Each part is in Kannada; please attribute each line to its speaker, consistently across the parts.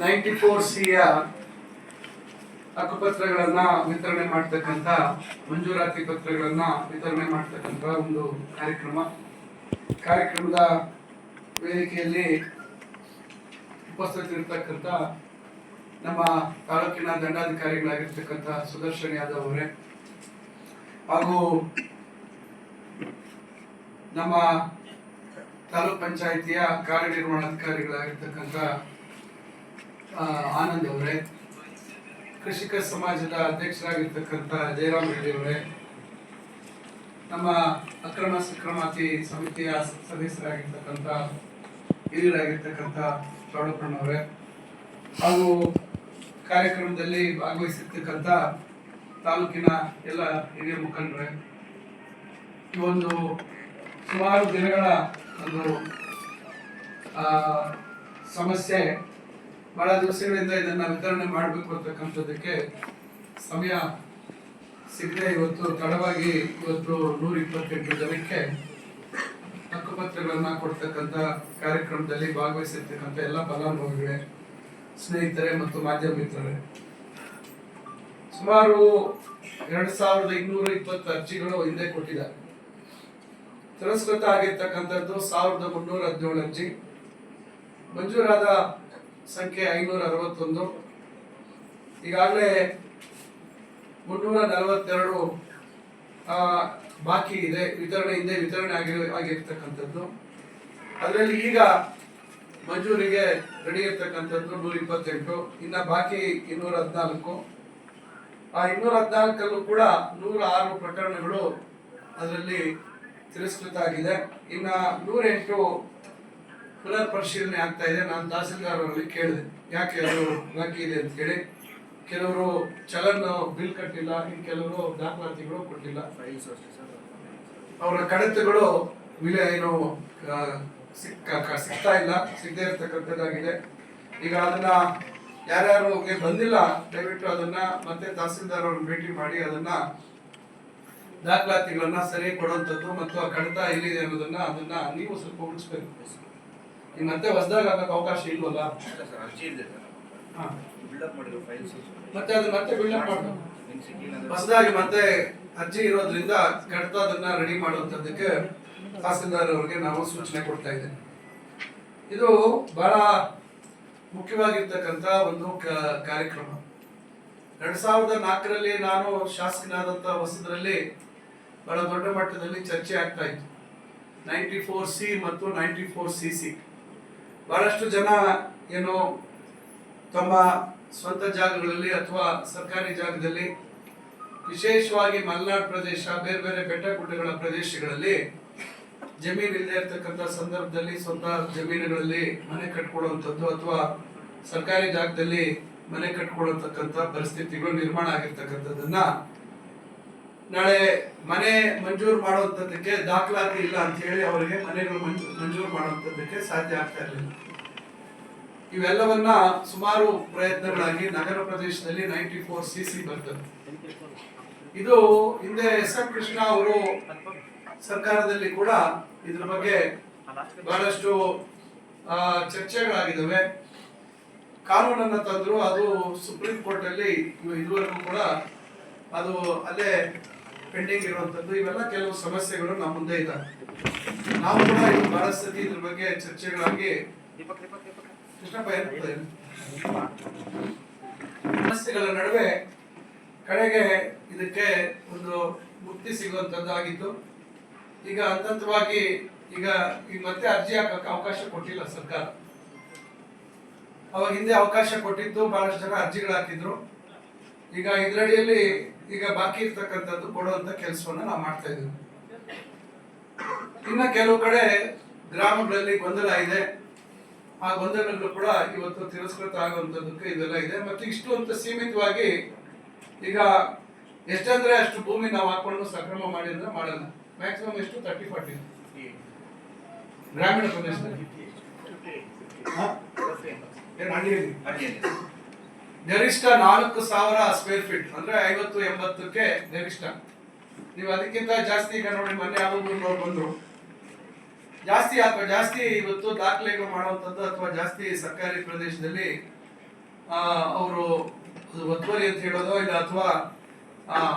Speaker 1: ನೈಂಟಿ ಫೋರ್ ಸಿಯ ಹಕ್ಕುಪತ್ರಗಳನ್ನ ವಿತರಣೆ ಮಾಡ್ತಕ್ಕಂಥ ಮಂಜೂರಾತಿ ಪತ್ರಗಳನ್ನ ವಿತರಣೆ ಮಾಡ್ತಕ್ಕಂಥ ಒಂದು ಕಾರ್ಯಕ್ರಮ. ಕಾರ್ಯಕ್ರಮದ ವೇದಿಕೆಯಲ್ಲಿ ಉಪಸ್ಥಿತರಿರ್ತಕ್ಕಂಥ ನಮ್ಮ ತಾಲೂಕಿನ ದಂಡಾಧಿಕಾರಿಗಳಾಗಿರ್ತಕ್ಕಂಥ ಸುದರ್ಶನ್ ಯಾದವ್ ಅವರೇ, ಹಾಗೂ ನಮ್ಮ ತಾಲೂಕ್ ಪಂಚಾಯಿತಿಯ ಕಾರ್ಯನಿರ್ವಹಣಾಧಿಕಾರಿಗಳಾಗಿರ್ತಕ್ಕಂಥ ಆನಂದ್ ಅವರೇ, ಕೃಷಿಕ ಸಮಾಜದ ಅಧ್ಯಕ್ಷರಾಗಿರ್ತಕ್ಕಂಥ ಜಯರಾಮ್ ರೆಡ್ಡಿ ಅವರೇ, ನಮ್ಮ ಅಕ್ರಮ ಸಕ್ರಮಾತಿ ಸಮಿತಿಯ ಸದಸ್ಯರಾಗಿರ್ತಕ್ಕಂಥ, ಹಿರಿಯರಾಗಿರ್ತಕ್ಕಂಥ ಚೌಡಪ್ಪಣ್ಣವರೇ ಹಾಗೂ ಕಾರ್ಯಕ್ರಮದಲ್ಲಿ ಭಾಗವಹಿಸಿರ್ತಕ್ಕಂಥ ತಾಲೂಕಿನ ಎಲ್ಲ ಹಿರಿಯ ಮುಖಂಡರೇ, ಈ ಒಂದು ಸುಮಾರು ದಿನಗಳ ಒಂದು ಸಮಸ್ಯೆ ಬಹಳ ದಿವಸಗಳಿಂದ ಇದನ್ನ ವಿತರಣೆ ಮಾಡಬೇಕು ಅಂತಕ್ಕಂಥದ್ದಕ್ಕೆ ಸಮಯ ಸಿಗದೆ ಇವತ್ತು ತಡವಾಗಿ ಇವತ್ತು ನೂರ ಇಪ್ಪತ್ತೆಂಟು ಜನಕ್ಕೆ ಹಕ್ಕುಪತ್ರಗಳನ್ನ ಕೊಡ್ತಕ್ಕಂಥ ಕಾರ್ಯಕ್ರಮದಲ್ಲಿ ಭಾಗವಹಿಸಿರ್ತಕ್ಕಂಥ ಎಲ್ಲ ಫಲಾನುಭವಿಗಳೇ, ಸ್ನೇಹಿತರೆ ಮತ್ತು ಮಾಧ್ಯಮ ಮಿತ್ರರೇ. ಸುಮಾರು ಎರಡ್ ಸಾವಿರದ ಇನ್ನೂರ ಇಪ್ಪತ್ತು ಅರ್ಜಿಗಳು ಹಿಂದೆ ಕೊಟ್ಟಿದ್ದಾರೆ ತಿರಸ್ಕೃತ ಆಗಿರ್ತಕ್ಕಂಥದ್ದು ಸಾವಿರದ ಮುನ್ನೂರ ಹದಿನೇಳು ಅರ್ಜಿ. ಮಂಜೂರಾದ ಸಂಖ್ಯೆ ಐನೂರ ಅರವತ್ತೊಂದು ಈಗಾಗಲೇ ಮುನ್ನೂರ ನಲವತ್ತೆರಡು ಬಾಕಿ ಇದೆ. ವಿತರಣೆ ಹಿಂದೆ ವಿತರಣೆ ಆಗಿ, ಆಗಿರ್ತಕ್ಕಂಥದ್ದು. ಅದರಲ್ಲಿ ಈಗ ಮಂಜೂರಿಗೆ ರೆಡಿ ಇರ್ತಕ್ಕಂಥದ್ದು ನೂರ ಇಪ್ಪತ್ತೆಂಟು ಇನ್ನು ಬಾಕಿ ಇನ್ನೂರ ಹದಿನಾಲ್ಕು ಆ ಇನ್ನೂರ ಹದಿನಾಲ್ಕಲ್ಲೂ ಕೂಡ ನೂರ ಆರು ಪ್ರಕರಣಗಳು ಅದರಲ್ಲಿ ತಿರಸ್ಕೃತ ಆಗಿದೆ. ಇನ್ನು ನೂರ ಎಂಟು ಪುನರ್ ಪರಿಶೀಲನೆ ಆಗ್ತಾ ಇದೆ. ನಾನು ತಹಸೀಲ್ದಾರ್ ಅವರಲ್ಲಿ ಕೇಳಿದೆ. ಯಾಕೆ ಅದು ಬಾಕಿ ಇದೆ ಅಂತ ಹೇಳಿ. ಕೆಲವರು ಚಲನ್ ಬಿಲ್ ಕಟ್ಟಿಲ್ಲ, ಇನ್ನು ಕೆಲವರು ದಾಖಲಾತಿಗಳು ಕೊಟ್ಟಿಲ್ಲ. ಅವರ ಕಡತಗಳು ವಿಲೆ ಏನು ಸಿಗ್ತಾ ಇಲ್ಲ. ಸಿಗದೆ ಇರ್ತಕ್ಕಂಥದ್ದಾಗಿದೆ. ಈಗ ಅದನ್ನ ಯಾರ್ಯಾರು ಬಂದಿಲ್ಲ, ದಯವಿಟ್ಟು ಅದನ್ನ ಮತ್ತೆ ತಹಸೀಲ್ದಾರ್ ಅವ್ರನ್ನ ಭೇಟಿ ಮಾಡಿ ಅದನ್ನ ದಾಖಲಾತಿಗಳನ್ನ ಸರಿ ಕೊಡುವಂಥದ್ದು ಮತ್ತು ಆ ಕಡತ ಎಲ್ಲಿದೆ ಅನ್ನೋದನ್ನ ಅದನ್ನ ನೀವು ಸ್ವಲ್ಪ ಉಳಿಸ್ಬೇಕು. ಮತ್ತೆ ಹೊಸದಾಗ ಹಾಕಕ್ಕೆ ಅವಕಾಶ ಇಲ್ವಲ್ಲ? ಹಾ. ಮತ್ತೆ ಅದನ್ನ ಮತ್ತೆ ಬಿಲ್ಡಪ್ ಹೊಸದಾಗಿ ಮತ್ತೆ ಅರ್ಜಿ ಇರೋದ್ರಿಂದ ಕಡತ ಅದನ್ನ ರೆಡಿ ಮಾಡುವಂಥದ್ದಕ್ಕೆ ತಹಸೀಲ್ದಾರ್ ಅವರಿಗೆ ನಾವು ಸೂಚನೆ ಕೊಡ್ತಾ ಇದ್ದೇನೆ ಇದು ಬಹಳ ಮುಖ್ಯವಾಗಿರ್ತಕ್ಕಂಥ ಒಂದು ಕಾರ್ಯಕ್ರಮ. ಎರಡ್ ಸಾವಿರದ ನಾಲ್ಕರಲ್ಲಿ ನಾನು ಶಾಸಕನಾದಂತ ಹೊಸದ್ರಲ್ಲಿ ಬಹಳ ದೊಡ್ಡ ಮಟ್ಟದಲ್ಲಿ ಚರ್ಚೆ ಆಗ್ತಾ ಇತ್ತು. ನೈಂಟಿ ಫೋರ್ ಸಿ ಮತ್ತು ನೈಂಟಿ ಫೋರ್ ಸಿ ಸಿ. ಬಹಳಷ್ಟು ಜನ ಏನು ತಮ್ಮ ಸ್ವಂತ ಜಾಗಗಳಲ್ಲಿ ಅಥವಾ ಸರ್ಕಾರಿ ಜಾಗದಲ್ಲಿ ವಿಶೇಷವಾಗಿ ಮಲೆನಾಡು ಪ್ರದೇಶ, ಬೇರೆ ಬೇರೆ ಬೆಟ್ಟ ಗುಡ್ಡಗಳ ಪ್ರದೇಶಗಳಲ್ಲಿ ಜಮೀನು ಇಲ್ಲದೆ ಇರತಕ್ಕಂಥ ಸಂದರ್ಭದಲ್ಲಿ ಸ್ವಂತ ಜಮೀನುಗಳಲ್ಲಿ ಮನೆ ಕಟ್ಕೊಳ್ಳುವಂಥದ್ದು ಅಥವಾ ಸರ್ಕಾರಿ ಜಾಗದಲ್ಲಿ ಮನೆ ಕಟ್ಕೊಳ್ಳತಕ್ಕಂಥ ಪರಿಸ್ಥಿತಿಗಳು ನಿರ್ಮಾಣ ಆಗಿರ್ತಕ್ಕಂಥದ್ದನ್ನ ನಾಳೆ ಮನೆ ಮಂಜೂರು ಮಾಡುವಂಥದ್ದಕ್ಕೆ ದಾಖಲಾತಿ ಇಲ್ಲ ಅಂತ ಹೇಳಿ ಅವರಿಗೆ ಮನೆಗಳು ಮಂಜೂ, ಮಂಜೂರು ಮಾಡುವಂಥದ್ದಕ್ಕೆ ಸಾಧ್ಯ ಆಗ್ತಾ ಇರಲಿಲ್ಲ. ಇವೆಲ್ಲವನ್ನ ಸುಮಾರು ಪ್ರಯತ್ನಗಳಾಗಿ ನಗರ ಪ್ರದೇಶದಲ್ಲಿ ನೈಂಟಿ ಫೋರ್ ಸಿ ಸಿ ಬರ್ತದೆ. ಇದು ಹಿಂದೆ ಎಸ್ ಎಂ ಕೃಷ್ಣ ಅವರು ಸರ್ಕಾರದಲ್ಲಿ ಕೂಡ ಇದ್ರ ಬಗ್ಗೆ ಬಹಳಷ್ಟು ಚರ್ಚೆಗಳಾಗಿದ್ದಾವೆ. ಕಾನೂನನ್ನ ತಂದ್ರು ಅದು ಸುಪ್ರೀಂ ಕೋರ್ಟ್ ಅಲ್ಲಿ ಇದುವರೆಗೂ ಕೂಡ ಅದು ಅಲ್ಲೇ ಪೆಂಡಿಂಗ್ ಇರುವಂತದ್ದು, ಇವೆಲ್ಲ ಕೆಲವು ಸಮಸ್ಯೆಗಳು ನಮ್ಮ ಮುಂದೆ ಇದ್ದಾವೆ. ನಾವು ಕೂಡ ಇದು ಪರಿಸ್ಥಿತಿ ಇದ್ರ ಬಗ್ಗೆ ಚರ್ಚೆಗಳಾಗಿ ಸಮಸ್ಯೆಗಳ ನಡುವೆ ಕಡೆಗೆ ಇದಕ್ಕೆ ಒಂದು ಮುಕ್ತಿ ಸಿಗುವಂತದ್ದಾಗಿತ್ತು. ಈಗ ಹಂತವಾಗಿ ಈಗ ಈಗ ಮತ್ತೆ ಅರ್ಜಿ ಹಾಕಕ್ಕೆ ಅವಕಾಶ ಕೊಟ್ಟಿಲ್ಲ ಸರ್ಕಾರ. ಅವಾಗ ಹಿಂದೆ ಅವಕಾಶ ಕೊಟ್ಟಿದ್ದು ಬಹಳಷ್ಟು ಜನ ಅರ್ಜಿಗಳು ಹಾಕಿದ್ರು. ಈಗ ಇದರಡಿಯಲ್ಲಿ ಈಗ ಬಾಕಿ ಇರ್ತಕ್ಕಂಥದ್ದು ಕೊಡುವಂತ ಕೆಲಸವನ್ನ ನಾವು ಮಾಡ್ತಾ ಇದ್ದೀವಿ. ಇನ್ನ ಕೆಲವು ಕಡೆ ಗ್ರಾಮಗಳಲ್ಲಿ ಗೊಂದಲ ಇದೆ. ಆ ಗೊಂದಲಗಳು ಕೂಡ ಇವತ್ತು ತಿರಸ್ಕೃತ ಆಗುವಂಥದ್ದಕ್ಕೆ ಇದೆಲ್ಲ ಇದೆ. ಮತ್ತೆ ಇಷ್ಟು ಅಂತ ಸೀಮಿತವಾಗಿ ಈಗ ಎಷ್ಟಂದ್ರೆ ಅಷ್ಟು ಭೂಮಿ ನಾವು ಹಾಕೊಂಡು ಸಕ್ರಮ ಮಾಡಿದ್ರೆ ಮಾಡಲ್ಲ. ಮ್ಯಾಕ್ಸಿಮಮ್ ಎಷ್ಟು? ತರ್ಟಿ ಫಾರ್ಟಿ ಗ್ರಾಮೀಣ ಪ್ರದೇಶದಲ್ಲಿ. ಹಳ್ಳಿಯಲ್ಲಿ? ಗರಿಷ್ಠ ನಾಲ್ಕು ಸಾವಿರ ಸ್ಕ್ವೇರ್ ಫೀಟ್ ಅಂದ್ರೆ ಐವತ್ತು ಎಂಬತ್ತಕ್ಕೆ ಗರಿಷ್ಠ ನೀವು ಅದಕ್ಕಿಂತ ಜಾಸ್ತಿ ಈಗ ನೋಡಿ ಮನೆ ಯಾವಾಗ ಬಂದ್ರು ಜಾಸ್ತಿ ಅಥವಾ ಜಾಸ್ತಿ ಇವತ್ತು ದಾಖಲೆಗಳು ಮಾಡುವಂಥದ್ದು ಅಥವಾ ಜಾಸ್ತಿ ಸರ್ಕಾರಿ ಪ್ರದೇಶದಲ್ಲಿ ಅವರು ಒತ್ತುವರಿ ಅಂತ ಹೇಳೋದು ಇಲ್ಲ ಅಥವಾ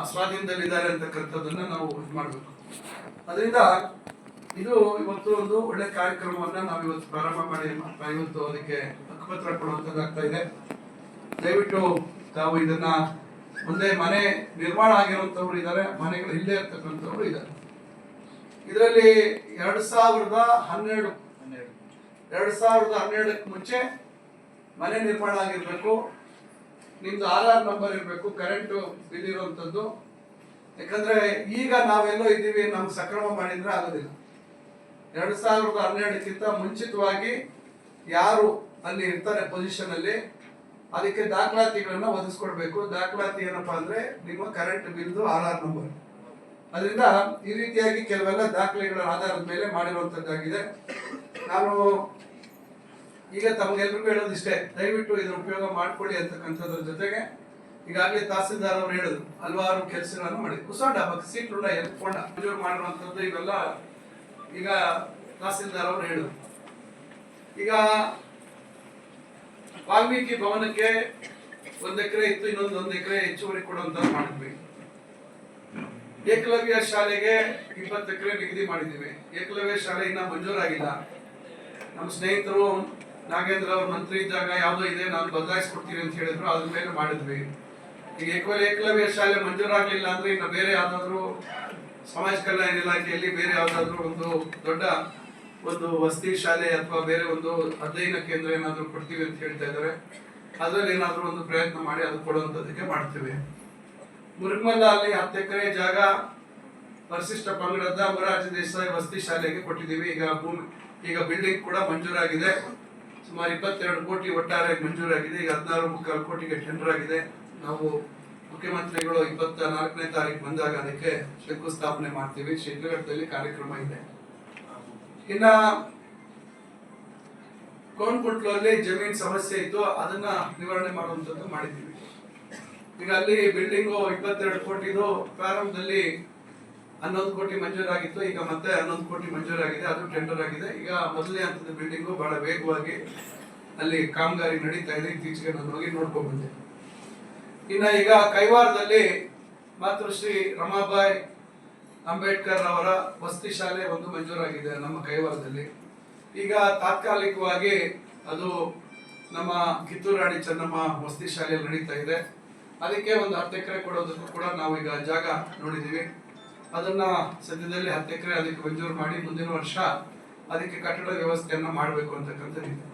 Speaker 1: ಸ್ವಾಧೀನದಲ್ಲಿದ್ದಾರೆ ಅಂತಕ್ಕಂಥದ್ದನ್ನ ನಾವು ಇದು ಮಾಡಬೇಕು. ಅದರಿಂದ ಇದು ಇವತ್ತು ಒಂದು ಒಳ್ಳೆ ಕಾರ್ಯಕ್ರಮವನ್ನ ನಾವು ಇವತ್ತು ಪ್ರಾರಂಭ ಮಾಡಿ ಇವತ್ತು ಅದಕ್ಕೆ ಹಕ್ಕುಪತ್ರ ಕೊಡುವಂಥದ್ದಾಗ್ತಾ ಇದೆ. ದಯವಿಟ್ಟು ತಾವು ಇದನ್ನ ಮುಂದೆ ಮನೆ ನಿರ್ಮಾಣ ಆಗಿರುವಂತವ್ರು ಇದ್ದಾರೆ, ಮನೆಗಳು ಇಲ್ಲೇ ಇರ್ತಕ್ಕಂಥವ್ರು ಇದ್ದಾರೆ. ಇದರಲ್ಲಿ ಎರಡ್ ಸಾವಿರದ ಹನ್ನೆರಡು, ಎರಡ್ ಸಾವಿರದ ಹನ್ನೆರಡಕ್ಕೆ ಮುಂಚೆ ಮನೆ ನಿರ್ಮಾಣ ಆಗಿರ್ಬೇಕು, ನಿಮ್ದು ಆಧಾರ್ ನಂಬರ್ ಇರಬೇಕು ಕರೆಂಟ್ ಬಿಲ್ ಇರುವಂತದ್ದು. ಯಾಕಂದ್ರೆ ಈಗ ನಾವೆಲ್ಲೋ ಇದ್ದೀವಿ ನಮ್ಗೆ ಸಕ್ರಮ ಮಾಡಿದ್ರೆ ಆಗೋದಿಲ್ಲ. ಎರಡ್ ಸಾವಿರದ ಹನ್ನೆರಡಕ್ಕಿಂತ ಮುಂಚಿತವಾಗಿ ಯಾರು ಅಲ್ಲಿ ಇರ್ತಾರೆ ಪೊಸಿಷನ್ ಅಲ್ಲಿ ಅದಕ್ಕೆ ದಾಖಲಾತಿಗಳನ್ನ ಒದಗಿಸ್ಕೊಡ್ಬೇಕು. ದಾಖಲಾತಿ ಏನಪ್ಪಾ ಅಂದ್ರೆ ನಿಮ್ಮ ಕರೆಂಟ್ ಬಿಲ್ದು ಆರ್ ಆರ್ ನಂಬರ್ ಅದರಿಂದ ಈ ರೀತಿಯಾಗಿ ಕೆಲವೆಲ್ಲ ದಾಖಲೆಗಳ ಆಧಾರದ ಮೇಲೆ ಮಾಡಿರುವಂತದ್ದಾಗಿದೆ. ನಾನು ಈಗ ತಮಗೆಲ್ರಿಗೂ ಹೇಳೋದಿಷ್ಟೇ ದಯವಿಟ್ಟು ಇದರ ಉಪಯೋಗ ಮಾಡ್ಕೊಳ್ಳಿ ಅಂತಕ್ಕಂಥದ್ರ ಜೊತೆಗೆ ಈಗಾಗಲೇ ತಹಸೀಲ್ದಾರ್ ಅವರು ಹೇಳಿದ್ರು ಹಲವಾರು ಕೆಲಸಗಳನ್ನು ಮಾಡಿ. ಕುಸೋಂಡ ಸೀಟ್ರುಂಡ ಎತ್ಕೊಂಡ ಮಂಜೂರು ಮಾಡಿರುವಂತದ್ದು ಇವೆಲ್ಲ ಈಗ ತಹಸೀಲ್ದಾರ್ ಅವರು ಹೇಳಿದ್ರು ಈಗ ವಾಲ್ಮೀಕಿ ಭವನಕ್ಕೆ ಒಂದ್ ಎಕರೆ ಇತ್ತು, ಇನ್ನೊಂದು ಒಂದ್ ಎಕರೆ ಹೆಚ್ಚುವರಿ ಕೊಡುವಂತ ಮಾಡಿದ್ವಿ. ಏಕಲವ್ಯ ಶಾಲೆಗೆ ಇಪ್ಪತ್ತು ಎಕರೆ ನಿಗದಿ ಮಾಡಿದ್ದೀವಿ. ಏಕಲವ್ಯ ಶಾಲೆ ಇನ್ನ ಮಂಜೂರಾಗಿಲ್ಲ. ನಮ್ಮ ಸ್ನೇಹಿತರು ನಾಗೇಂದ್ರ ಅವ್ರ ಮಂತ್ರಿ ಇದ್ದಾಗ ಯಾವ್ದೋ ಇದೆ, ನಾನು ಬದಲಾಯಿಸ್ಕೊಡ್ತೀನಿ ಅಂತ ಹೇಳಿದ್ರು, ಅದ್ರ ಮೇಲೆ ಮಾಡಿದ್ವಿ. ಈಗ ಏಕವೇ ಏಕಲವ್ಯ ಶಾಲೆ ಮಂಜೂರಾಗ್ಲಿಲ್ಲ ಅಂದ್ರೆ ಇನ್ನು ಬೇರೆ ಯಾವ್ದಾದ್ರು ಸಮಾಜ ಕಲ್ಯಾಣ ಇಲಾಖೆಯಲ್ಲಿ ಬೇರೆ ಯಾವ್ದಾದ್ರು ಒಂದು ದೊಡ್ಡ ಒಂದು ವಸತಿ ಶಾಲೆ ಅಥವಾ ಬೇರೆ ಒಂದು ಅಧ್ಯಯನ ಕೇಂದ್ರ ಏನಾದರೂ ಕೊಡ್ತೀವಿ ಅಂತ ಹೇಳ್ತಾ ಇದ್ದಾರೆ ಅದರಲ್ಲಿ ಏನಾದರೂ ಒಂದು ಪ್ರಯತ್ನ ಮಾಡಿ ಅದು ಕೊಡುವಂಥದ್ದಕ್ಕೆ ಮಾಡ್ತೀವಿ. ಮುರುಗಮಲ್ಲ ಅಲ್ಲಿ ಹತ್ತು ಎಕರೆ ಜಾಗ ಪರಿಶಿಷ್ಟ ಪಂಗಡದ ಮುರಾಜ ದೇಸಾಯಿ ವಸತಿ ಶಾಲೆಗೆ ಕೊಟ್ಟಿದ್ದೀವಿ. ಈಗ ಭೂಮಿ, ಈಗ ಬಿಲ್ಡಿಂಗ್ ಕೂಡ ಮಂಜೂರಾಗಿದೆ. ಸುಮಾರು ಇಪ್ಪತ್ತೆರಡು ಕೋಟಿ ಒಟ್ಟಾರೆ ಮಂಜೂರಾಗಿದೆ. ಈಗ ಹದಿನಾರು ಮುಕ್ಕಾಲು ಕೋಟಿಗೆ ಟೆಂಡರ್ ಆಗಿದೆ. ನಾವು ಮುಖ್ಯಮಂತ್ರಿಗಳು ಇಪ್ಪತ್ತ ನಾಲ್ಕನೇ ತಾರೀಕು ಬಂದಾಗ ಅದಕ್ಕೆ ಶಂಕುಸ್ಥಾಪನೆ ಮಾಡ್ತೀವಿ. ಶಿಡ್ಲಘಟ್ಟದಲ್ಲಿ ಕಾರ್ಯಕ್ರಮ ಇದೆ. ಇನ್ನ ಕೋನ್ಕುಟ್ಲಲ್ಲಿ ಜಮೀನ್ ಸಮಸ್ಯೆ ಇತ್ತು, ಅದನ್ನ ನಿವಾರಣೆ ಮಾಡುವಂತದ್ದು ಮಾಡಿದ್ದೀವಿ. ಈಗ ಅಲ್ಲಿ ಬಿಲ್ಡಿಂಗು ಇಪ್ಪತ್ತೆರಡು ಕೋಟಿದು, ಪ್ರಾರಂಭದಲ್ಲಿ ಹನ್ನೊಂದು ಕೋಟಿ ಮಂಜೂರಾಗಿತ್ತು, ಈಗ ಮತ್ತೆ ಹನ್ನೊಂದು ಕೋಟಿ ಮಂಜೂರಾಗಿದೆ, ಅದು ಟೆಂಡರ್ ಆಗಿದೆ. ಈಗ ಮೊದಲನೇ ಹಂತದ ಬಿಲ್ಡಿಂಗು ಬಹಳ ವೇಗವಾಗಿ ಅಲ್ಲಿ ಕಾಮಗಾರಿ ನಡೀತಾ ಇದೆ, ಇತ್ತೀಚೆಗೆ ನಾನು ಹೋಗಿ ನೋಡ್ಕೊಂಡ್ ಬಂದೆ. ಇನ್ನ ಈಗ ಕೈವಾರದಲ್ಲಿ ಮಾತೃಶ್ರೀ ರಮಾಬಾಯಿ ಅಂಬೇಡ್ಕರ್ ಅವರ ವಸತಿ ಶಾಲೆ ಒಂದು ಮಂಜೂರಾಗಿದೆ ನಮ್ಮ ಕೈವಾರದಲ್ಲಿ. ಈಗ ತಾತ್ಕಾಲಿಕವಾಗಿ ಅದು ನಮ್ಮ ಕಿತ್ತೂರು ರಾಣಿ ಚೆನ್ನಮ್ಮ ವಸತಿ ಶಾಲೆಯಲ್ಲಿ ನಡೀತಾ ಇದೆ. ಅದಕ್ಕೆ ಒಂದು ಹತ್ತು ಎಕರೆ ಕೊಡೋದಕ್ಕೂ ಕೂಡ ನಾವು ಈಗ ಜಾಗ ನೋಡಿದ್ದೀವಿ. ಅದನ್ನ ಸದ್ಯದಲ್ಲಿ ಹತ್ತು ಎಕರೆ ಅದಕ್ಕೆ ಮಂಜೂರು ಮಾಡಿ ಮುಂದಿನ ವರ್ಷ ಅದಕ್ಕೆ ಕಟ್ಟಡ ವ್ಯವಸ್ಥೆಯನ್ನು ಮಾಡಬೇಕು ಅಂತಕ್ಕಂಥದ್ದಿದೆ